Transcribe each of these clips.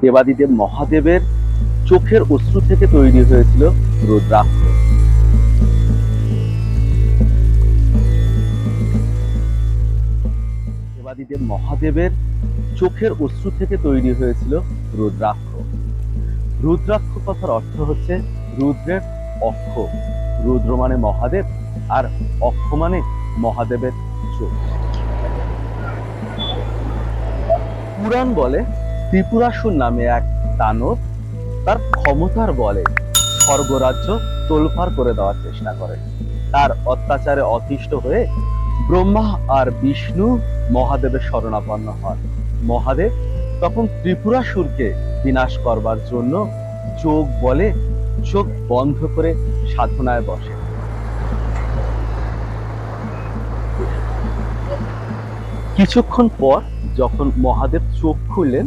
দেবাদিদেব মহাদেবের চোখের অশ্রু থেকে তৈরি হয়েছিল রুদ্রাক্ষ দেবাদিদেব মহাদেবের চোখের অশ্রু থেকে তৈরি হয়েছিল রুদ্রাক্ষ। রুদ্রাক্ষ কথার অর্থ হচ্ছে রুদ্রের অক্ষ। রুদ্র মানে মহাদেব আর অক্ষ মানে মহাদেবের চোখ। পুরাণ বলে ত্রিপুরাসুর নামে এক দানব তার ক্ষমতার বলে স্বর্গরাজ্য তোলপাড় করে দেওয়ার চেষ্টা করে। তার অত্যাচারে অতিষ্ঠ হয়ে ব্রহ্মা আর বিষ্ণু মহাদেবের শরণাপন্ন হন। মহাদেব তখন ত্রিপুরাসুরকে বিনাশ করবার জন্য যোগ বলে চোখ বন্ধ করে সাধনায় বসে। কিছুক্ষণ পর যখন মহাদেব চোখ খুললেন,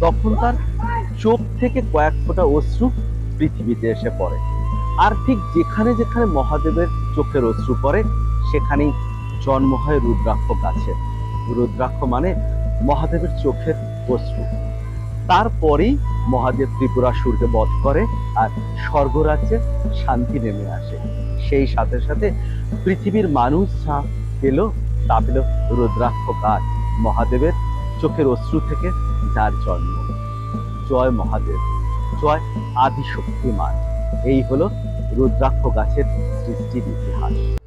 তখন তার চোখ থেকে কয়েক ফোঁটা অশ্রু পৃথিবীতে এসে পড়ে। আর ঠিক যেখানে যেখানে মহাদেবের চোখের অশ্রু পড়ে, সেখানেই জন্ম হয় রুদ্রাক্ষ গাছের রুদ্রাক্ষ মানে মহাদেবের চোখের অশ্রু। তারপরেই মহাদেব ত্রিপুরাসুরকে বধ করে আর স্বর্গরাজ্যে শান্তি নেমে আসে। সেই সাথে সাথে পৃথিবীর মানুষ যা পেল, তা পেল রুদ্রাক্ষ গাছ, মহাদেবের চোখের অশ্রু থেকে যার জন্ম। জয় মহাদেব, জয় আদি শক্তিমান এই হলো রুদ্রাক্ষ গাছের সৃষ্টির ইতিহাস।